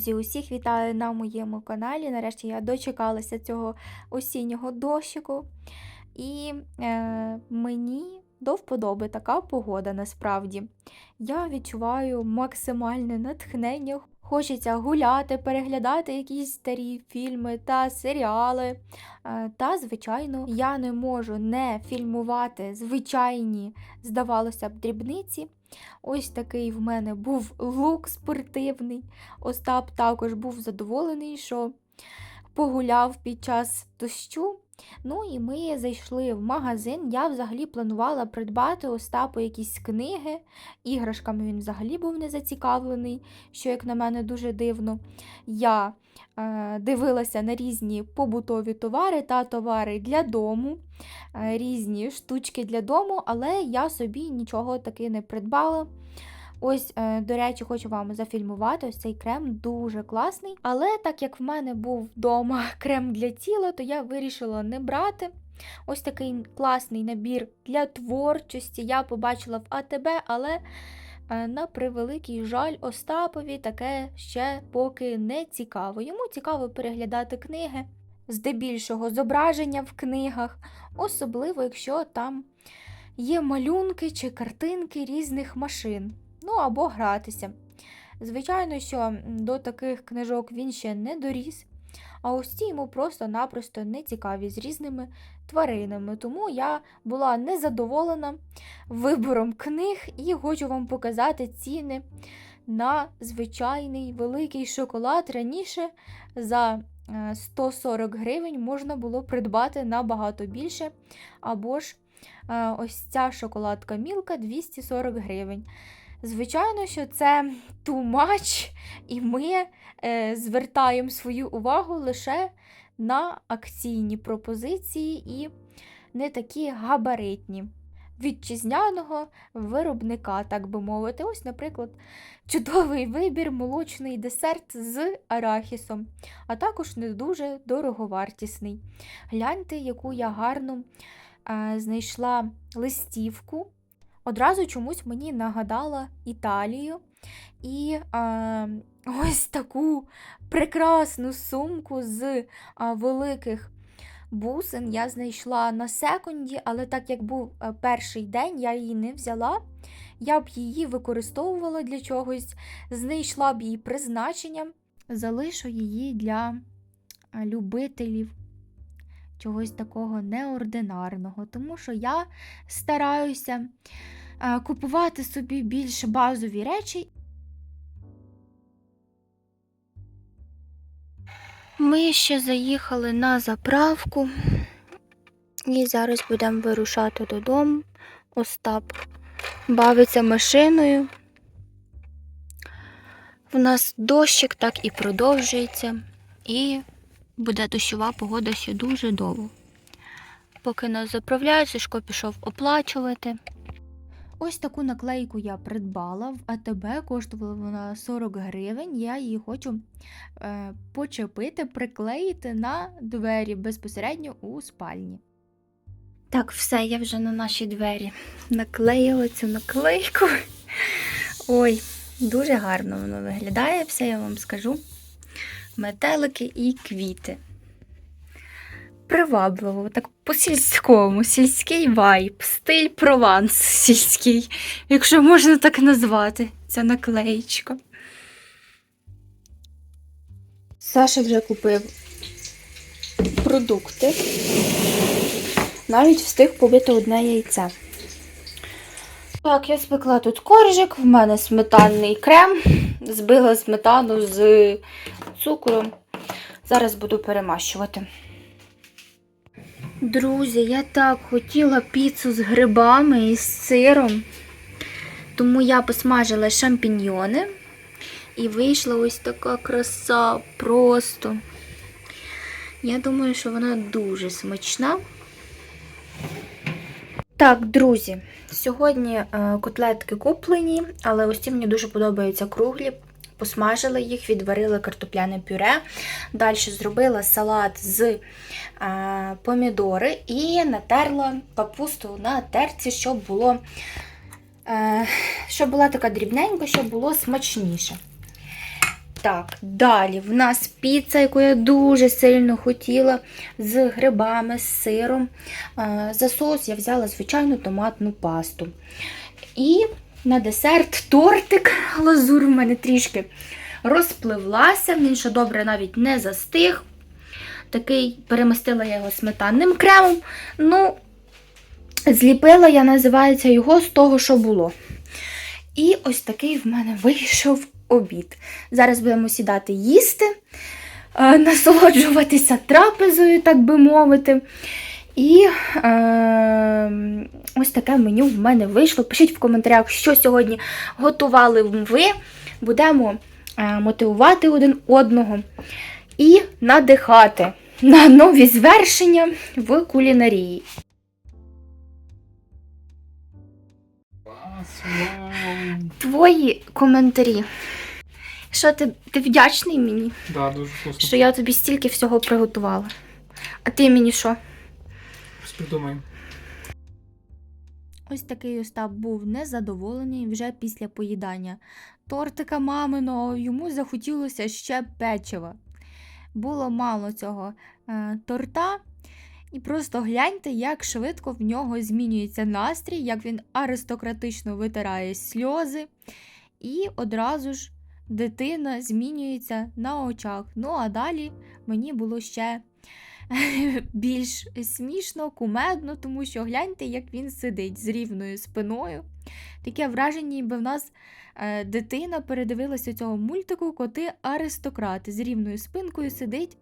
Друзі, усіх вітаю на моєму каналі. Нарешті я дочекалася цього осіннього дощику. І е, мені до вподоби така погода насправді. Я відчуваю максимальне натхнення. Хочеться гуляти, переглядати якісь старі фільми та серіали. Е, Та, звичайно, я не можу не фільмувати звичайні, здавалося б, дрібниці. Ось такий в мене був лук спортивний. Остап також був задоволений, що погуляв під час дощу. Ну і ми зайшли в магазин. Я взагалі планувала придбати Остапу якісь книги. Іграшками він взагалі був не зацікавлений, що, як на мене, дуже дивно. Я е, дивилася на різні побутові товари та товари для дому, е, різні штучки для дому, але я собі нічого таки не придбала. Ось, е, до речі, хочу вам зафільмувати. Ось цей крем дуже класний. Але так як в мене був вдома крем для тіла, то я вирішила не брати. Ось такий класний набір для творчості. Я побачила в АТБ, але е, на превеликий жаль, Остапові таке ще поки не цікаво. Йому цікаво переглядати книги, здебільшого зображення в книгах, особливо якщо там є малюнки чи картинки різних машин ну або гратися. Звичайно, що до таких книжок він ще не доріс, а ось ці йому просто-напросто не цікаві з різними тваринами. Тому я була незадоволена вибором книг і хочу вам показати ціни на звичайний великий шоколад. Раніше за е, 140 гривень можна було придбати набагато більше. Або ж е, ось ця шоколадка Мілка 240 гривень. Звичайно, що це too much, і ми е, звертаємо свою увагу лише на акційні пропозиції і не такі габаритні. Вітчизняного виробника, так би мовити. Ось, наприклад, чудовий вибір, молочний десерт з арахісом, а також не дуже дороговартісний. Гляньте, яку я гарну е, знайшла листівку одразу чомусь мені нагадала Італію і а, ось таку прекрасну сумку з а, великих бусин я знайшла на секунді, але так як був перший день, я її не взяла. Я б її використовувала для чогось, знайшла б її призначенням, залишу її для любителів чогось такого неординарного, тому що я стараюся е, купувати собі більш базові речі. Ми ще заїхали на заправку і зараз будемо вирушати додому. Остап бавиться машиною. В нас дощик так і продовжується, і буде дощова погода ще дуже довго. Поки нас заправляють, Сашко пішов оплачувати. Ось таку наклейку я придбала в АТБ, коштувала вона 40 гривень. Я її хочу е, почепити, приклеїти на двері безпосередньо у спальні. Так, все, я вже на наші двері наклеїла цю наклейку. Ой, дуже гарно воно виглядає, все я вам скажу метелики і квіти. Привабливо, так по-сільському, сільський вайб, стиль прованс сільський, якщо можна так назвати, ця наклеєчка. Саша вже купив продукти. Навіть встиг побити одне яйце. Так, я спекла тут коржик, в мене сметанний крем, збила сметану з цукром. Зараз буду перемащувати. Друзі, я так хотіла піцу з грибами і з сиром, тому я посмажила шампіньйони і вийшла ось така краса просто. Я думаю, що вона дуже смачна. Так, друзі, сьогодні е, котлетки куплені, але ось ці мені дуже подобаються круглі. Посмажила їх, відварила картопляне пюре. Далі зробила салат з е, помідори і натерла капусту на терці, щоб було, е, щоб була така дрібненька, щоб було смачніше. Так, далі в нас піца, яку я дуже сильно хотіла, з грибами, з сиром. Е, За соус я взяла звичайну томатну пасту. І на десерт тортик. Глазур в мене трішки розпливлася, він ще добре навіть не застиг. Такий перемастила я його сметанним кремом. Ну, зліпила я, називається, його з того, що було. І ось такий в мене вийшов обід. Зараз будемо сідати їсти, е, насолоджуватися трапезою, так би мовити. І е, ось таке меню в мене вийшло. Пишіть в коментарях, що сьогодні готували ви. Будемо е, мотивувати один одного і надихати на нові звершення в кулінарії. Твої коментарі. Що ти, ти вдячний мені, Да, дуже вкусно. що я тобі стільки всього приготувала. А ти мені що? Придумаємо. Ось такий Остап був незадоволений вже після поїдання тортика маминого, йому захотілося ще печива. Було мало цього е, торта, і просто гляньте, як швидко в нього змінюється настрій, як він аристократично витирає сльози, і одразу ж дитина змінюється на очах. Ну а далі мені було ще більш смішно, кумедно, тому що гляньте, як він сидить з рівною спиною. Таке враження, ніби в нас е, дитина передивилася цього мультику коти аристократи з рівною спинкою сидить.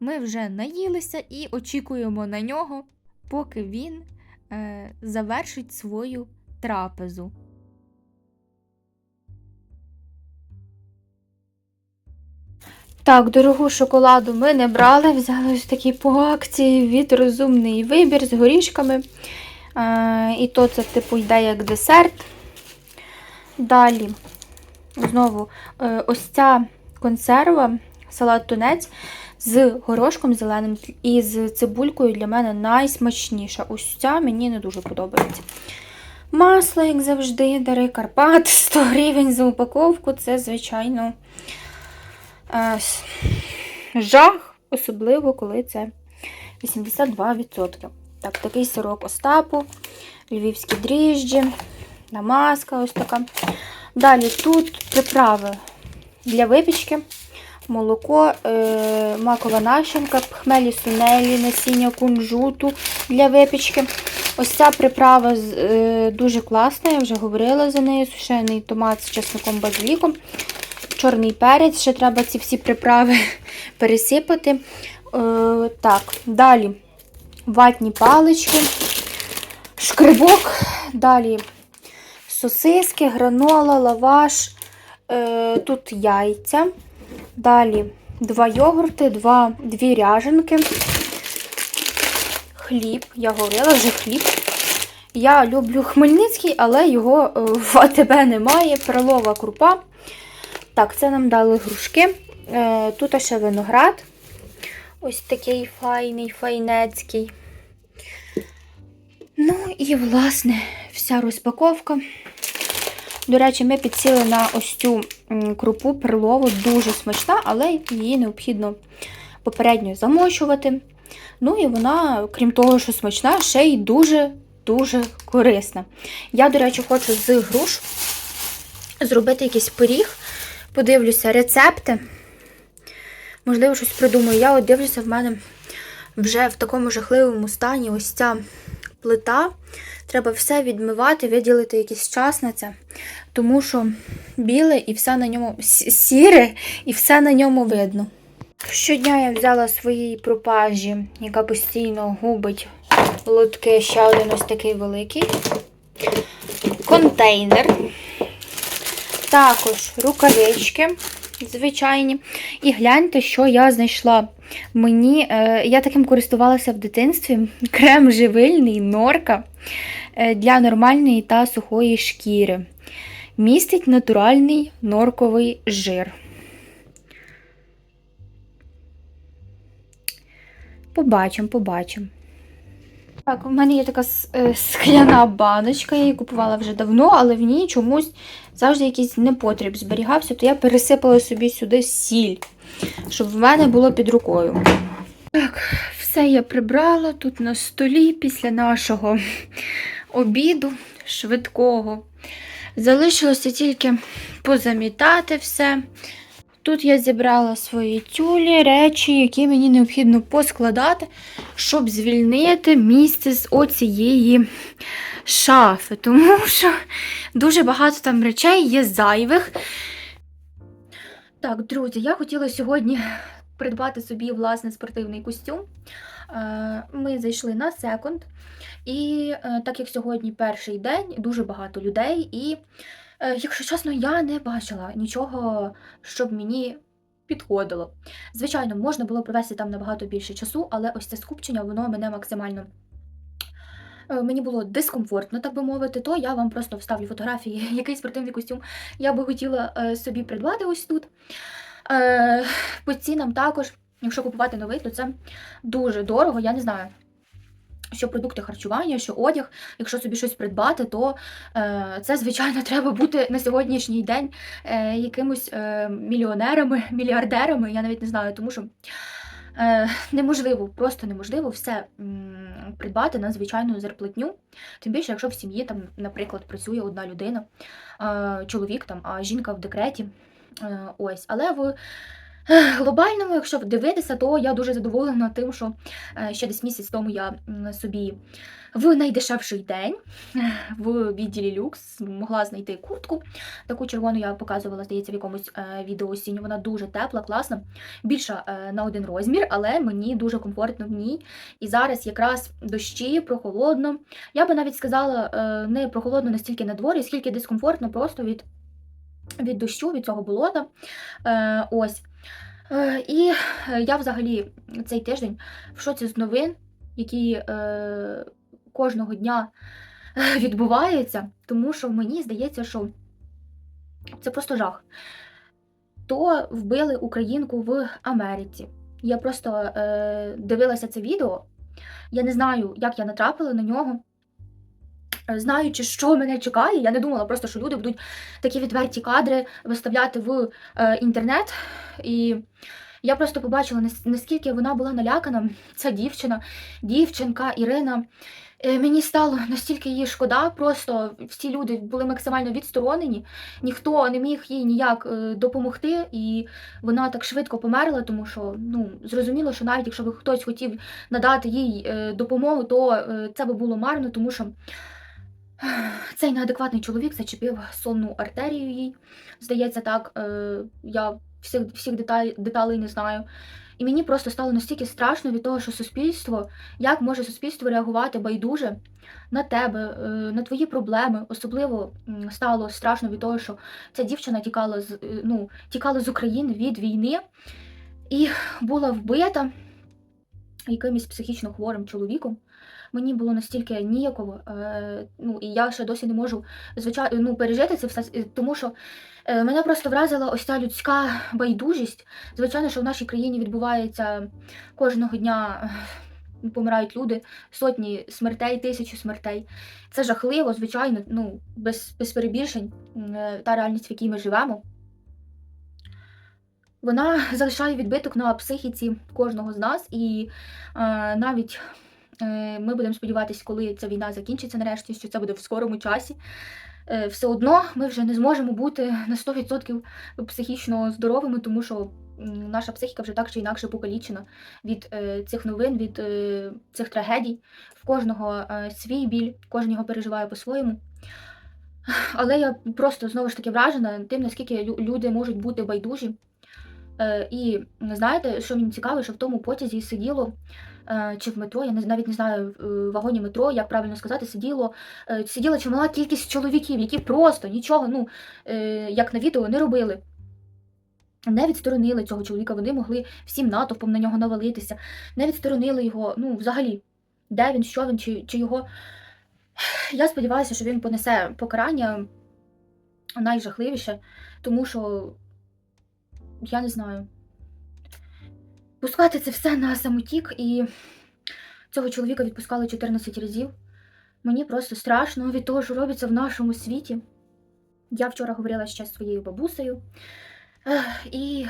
Ми вже наїлися і очікуємо на нього, поки він е, завершить свою трапезу. Так, дорогу шоколаду ми не брали, взяли ось такі по акції від розумний вибір з горішками. Е, і то це, типу, йде як десерт. Далі, знову, е, ось ця консерва, салат тунець з горошком зеленим і з цибулькою для мене найсмачніша. Ось ця мені не дуже подобається. Масло, як завжди, дари Карпат, 100 гривень за упаковку. Це, звичайно, жах, особливо, коли це 82%. Так, такий сирок Остапу, львівські дріжджі, намазка ось така. Далі тут приправи для випічки, молоко, е, макова начинка, хмелі сунелі, насіння кунжуту для випічки. Ось ця приправа е, дуже класна, я вже говорила за нею. Сушений томат з чесником базиліком, чорний перець, ще треба ці всі приправи пересипати. Е, так, далі ватні палички, шкрибок, далі сосиски, гранола, лаваш, е, тут яйця, далі два йогурти, дві ряженки, хліб, я говорила вже хліб. Я люблю Хмельницький, але його е, в АТБ немає. Перлова крупа. Так, це нам дали грушки. Е, Тут ще виноград. Ось такий файний, файнецький. Ну і, власне, вся розпаковка. До речі, ми підсіли на ось цю крупу перлову, дуже смачна, але її необхідно попередньо замочувати. Ну і вона, крім того, що смачна, ще й дуже-дуже корисна. Я, до речі, хочу з груш зробити якийсь пиріг. Подивлюся рецепти. Можливо, щось придумаю. Я от дивлюся, в мене вже в такому жахливому стані ось ця плита. Треба все відмивати, виділити якийсь час на це, тому що біле і все на ньому сіре, і все на ньому видно. Щодня я взяла своїй пропажі, яка постійно губить лотки, ще один ось такий великий. Контейнер. Також рукавички звичайні. І гляньте, що я знайшла. Мені, е, я таким користувалася в дитинстві. Крем живильний, норка е, для нормальної та сухої шкіри. Містить натуральний норковий жир. Побачимо, побачимо. Так, у мене є така е, скляна баночка, я її купувала вже давно, але в ній чомусь завжди якийсь непотріб зберігався, то я пересипала собі сюди сіль, щоб в мене було під рукою. Так, все я прибрала тут на столі після нашого обіду швидкого. Залишилося тільки позамітати все. Тут я зібрала свої тюлі, речі, які мені необхідно поскладати, щоб звільнити місце з оцієї шафи. Тому що дуже багато там речей є зайвих. Так, друзі, я хотіла сьогодні придбати собі власне спортивний костюм. Е, Ми зайшли на секонд, і е, так як сьогодні перший день, дуже багато людей, і, якщо чесно, я не бачила нічого, щоб мені підходило. Звичайно, можна було провести там набагато більше часу, але ось це скупчення, воно мене максимально. е, Мені було дискомфортно, так би мовити, то я вам просто вставлю фотографії, який спортивний костюм я би хотіла е, собі придбати ось тут. Е, По цінам також, якщо купувати новий, то це дуже дорого. Я не знаю, що продукти харчування, що одяг. Якщо собі щось придбати, то е, це, звичайно, треба бути на сьогоднішній день е, якимось е, мільйонерами, мільярдерами. Я навіть не знаю, тому що. Е, неможливо, просто неможливо все м, придбати на звичайну зарплатню. Тим більше, якщо в сім'ї там, наприклад, працює одна людина, е, чоловік там, а жінка в декреті. Е, ось, але в глобальному, якщо дивитися, то я дуже задоволена тим, що е, ще десь місяць тому я собі в найдешевший день е, в відділі люкс могла знайти куртку. Таку червону я показувала, здається, в якомусь е, відео осінню. Вона дуже тепла, класна, більша на один розмір, але мені дуже комфортно в ній. І зараз якраз дощі, прохолодно. Я би навіть сказала, не прохолодно настільки на дворі, скільки дискомфортно просто від від дощу, від цього болота. Е, ось. Е, і е, я взагалі цей тиждень в шоці з новин, які е, кожного дня е, відбуваються, тому що мені здається, що це просто жах. То вбили українку в Америці. Я просто е, дивилася це відео. Я не знаю, як я натрапила на нього. Знаючи, що мене чекає, я не думала просто, що люди будуть такі відверті кадри виставляти в е, інтернет. І я просто побачила, наскільки вона була налякана, ця дівчина, дівчинка Ірина. Е, Мені стало настільки її шкода, просто всі люди були максимально відсторонені, ніхто не міг їй ніяк е, допомогти, і вона так швидко померла, тому що ну зрозуміло, що навіть якщо б хтось хотів надати їй допомогу, то це би було марно, тому що цей неадекватний чоловік зачепив сонну артерію їй. Здається, так. Е, я всіх, всіх деталей, деталей не знаю. І мені просто стало настільки страшно від того, що суспільство, як може суспільство реагувати байдуже на тебе, е, на твої проблеми. Особливо стало страшно від того, що ця дівчина тікала з, е, ну, тікала з України від війни і була вбита якимось психічно хворим чоловіком. Мені було настільки ніяково, е, ну і я ще досі не можу звичайно ну, пережити це все, тому що е, мене просто вразила ось ця людська байдужість. Звичайно, що в нашій країні відбувається кожного дня. е, Помирають люди, сотні смертей, тисячі смертей. Це жахливо, звичайно, ну, без, без перебільшень, е, та реальність, в якій ми живемо. Вона залишає відбиток на психіці кожного з нас, і е, навіть ми будемо сподіватися, коли ця війна закінчиться нарешті, що це буде в скорому часі. Е, все одно ми вже не зможемо бути на 100% психічно здоровими, тому що наша психіка вже так чи інакше покалічена від е, цих новин, від е, цих трагедій. В кожного е, свій біль, кожен його переживає по-своєму. Але я просто знову ж таки вражена тим, наскільки люди можуть бути байдужі. Е, і знаєте, що мені цікаво, що в тому потязі сиділо е, чи в метро, я навіть не знаю, в е, вагоні метро, як правильно сказати, сиділо, е, сиділа чимала кількість чоловіків, які просто нічого, ну, е, як на відео, не робили. Не відсторонили цього чоловіка, вони могли всім натовпом на нього навалитися, не відсторонили його, ну, взагалі, де він, що він, чи, чи його. Я сподіваюся, що він понесе покарання найжахливіше, тому що я не знаю. Пускати це все на самотік і Цього чоловіка відпускали 14 разів. Мені просто страшно від того, що робиться в нашому світі. Я вчора говорила ще з своєю бабусею, і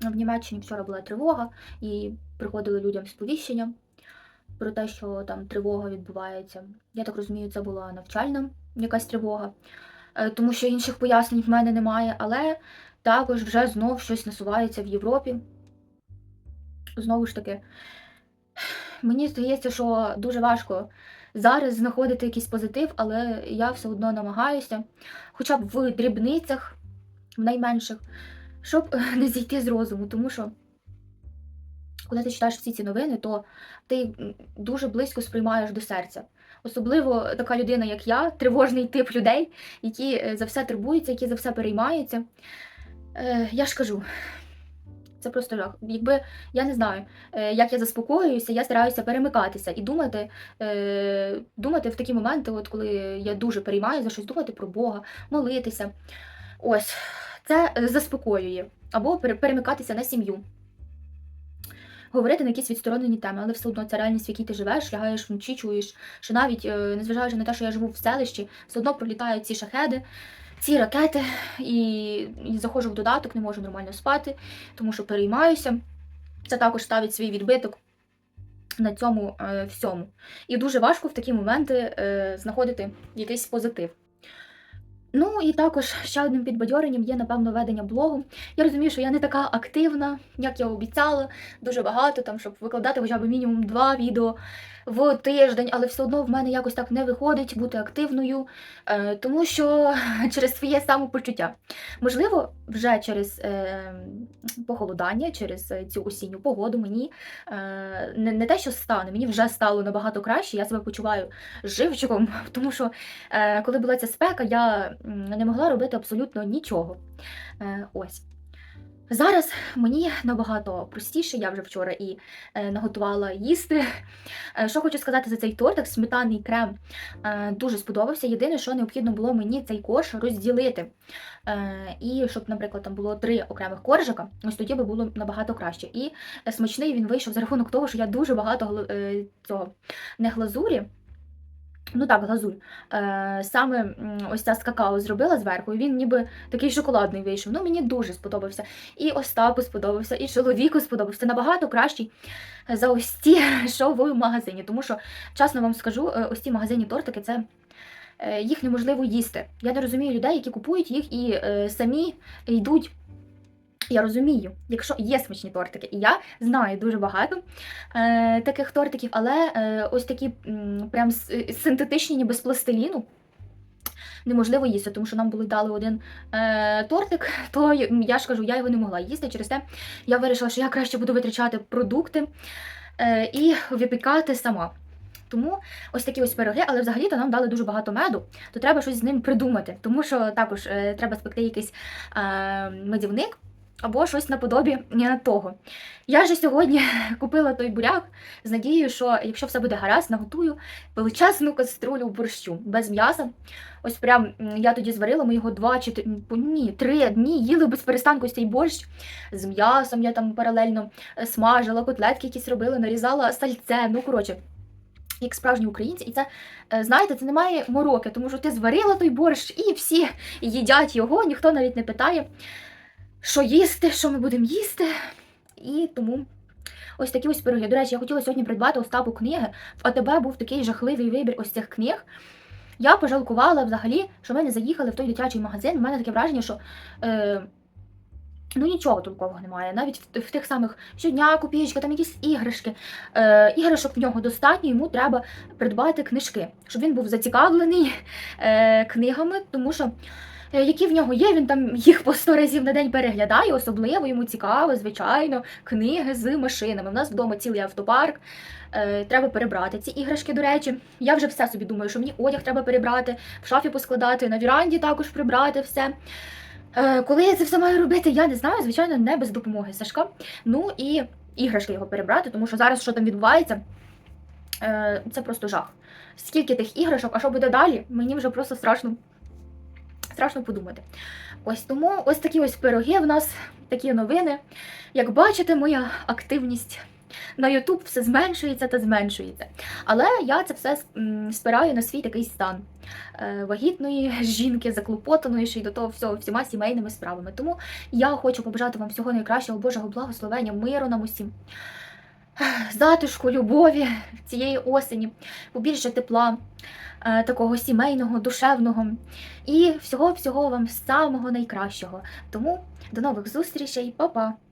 в Німеччині вчора була тривога, і приходили людям сповіщення про те, що там тривога відбувається. Я так розумію, це була навчальна якась тривога, е, тому що інших пояснень в мене немає, але також вже знов щось насувається в Європі. Знову ж таки, мені здається, що дуже важко зараз знаходити якийсь позитив, але я все одно намагаюся, хоча б в дрібницях, в найменших, щоб е, не зійти з розуму, тому що коли ти читаєш всі ці новини, то ти дуже близько сприймаєш до серця. Особливо така людина, як я, тривожний тип людей, які е, за все турбуються, які за все переймаються. Е, я ж кажу, це просто жах. Якби я не знаю, е, як я заспокоююся, я стараюся перемикатися і думати, е, думати в такі моменти, от коли я дуже переймаю за щось, думати про Бога, молитися. Ось, це е, заспокоює. Або перемикатися на сім'ю. Говорити на якісь відсторонені теми, але все одно це реальність, в якій ти живеш, лягаєш вночі, чуєш, що навіть незважаючи на те, що я живу в селищі, все одно пролітають ці шахеди, ці ракети, і, і заходжу в додаток, не можу нормально спати, тому що переймаюся. Це також ставить свій відбиток на цьому е, всьому. І дуже важко в такі моменти е, знаходити якийсь позитив. Ну і також ще одним підбадьоренням є, напевно, ведення блогу. Я розумію, що я не така активна, як я обіцяла, дуже багато, там, щоб викладати хоча б мінімум два відео в тиждень, але все одно в мене якось так не виходить бути активною, е, тому що через своє самопочуття. Можливо, вже через е, похолодання, через е, цю осінню погоду мені не, те, що стане, мені вже стало набагато краще. Я себе почуваю живчиком, тому що коли була ця спека, я не могла робити абсолютно нічого. Ось. Зараз мені набагато простіше, я вже вчора і е, наготувала їсти. Е, що хочу сказати за цей тортик, сметанний крем е, дуже сподобався. Єдине, що необхідно було мені цей корж розділити. І щоб, наприклад, там було три окремих коржика, ось тоді би було набагато краще. І смачний він вийшов за рахунок того, що я дуже багато цього не глазурі. Ну так, глазурь. Е, саме ось ця з какао зробила зверху, і він ніби такий шоколадний вийшов. Ну, мені дуже сподобався. І Остапу сподобався, і чоловіку сподобався. Набагато кращий за ось ті, що в магазині. Тому що, чесно вам скажу, е, ось ці магазинні тортики це. е, Їх неможливо їсти. Я не розумію людей, які купують їх і е, самі йдуть. Я розумію, якщо є смачні тортики, і я знаю дуже багато е, таких тортиків, але е, ось такі м, прям синтетичні, ніби з пластиліну. Неможливо їсти, тому що нам були дали один е, тортик, то я ж кажу, я його не могла їсти. Через те я вирішила, що я краще буду витрачати продукти е, і випікати сама. Тому ось такі ось пироги, але взагалі-то нам дали дуже багато меду, то треба щось з ним придумати, тому що також е, треба спекти якийсь е, медівник або щось наподобі е, того. Я ж сьогодні купила той буряк з надією, що якщо все буде гаразд, наготую величезну каструлю борщу без м'яса. Ось прям я тоді зварила, ми його два чи ні, три дні їли без перестанку цей борщ з м'ясом. Я там паралельно е, смажила, котлетки якісь робила, нарізала сальце. Ну коротше. Як справжні українці, і це е, знаєте, це немає мороки, тому що ти зварила той борщ, і всі їдять його, ніхто навіть не питає, що їсти, що ми будемо їсти. І тому ось такі ось пироги. До речі, я хотіла сьогодні придбати Остапу книги. В АТБ був такий жахливий вибір ось цих книг. Я пожалкувала взагалі, що ми не заїхали в той дитячий магазин. У мене таке враження, що е, ну нічого толкового немає. Навіть в, в тих самих щодня копієчка, там якісь іграшки. Е, іграшок в нього достатньо, йому треба придбати книжки, щоб він був зацікавлений е, книгами, тому що. Е, Які в нього є, він там їх по 100 разів на день переглядає, особливо йому цікаво, звичайно, книги з машинами. У нас вдома цілий автопарк. Е, треба перебрати ці іграшки, до речі. Я вже все собі думаю, що мені одяг треба перебрати, в шафі поскладати, на віранді також прибрати все. Е, коли я це все маю робити, я не знаю, звичайно, не без допомоги Сашка. Ну і іграшки його перебрати, тому що зараз що там відбувається, це просто жах. Скільки тих іграшок, а що буде далі, мені вже просто страшно, страшно подумати. Ось тому ось такі ось пироги в нас, такі новини. Як бачите, моя активність на Ютуб все зменшується та зменшується. Але я це все спираю на свій такий стан е, вагітної жінки, заклопотаної ще й до того всього всіма сімейними справами. Тому я хочу побажати вам всього найкращого, Божого благословення, миру нам усім. Затишку, любові цієї осені, побільше тепла, такого сімейного, душевного і всього-всього вам самого найкращого. Тому до нових зустрічей, па-па!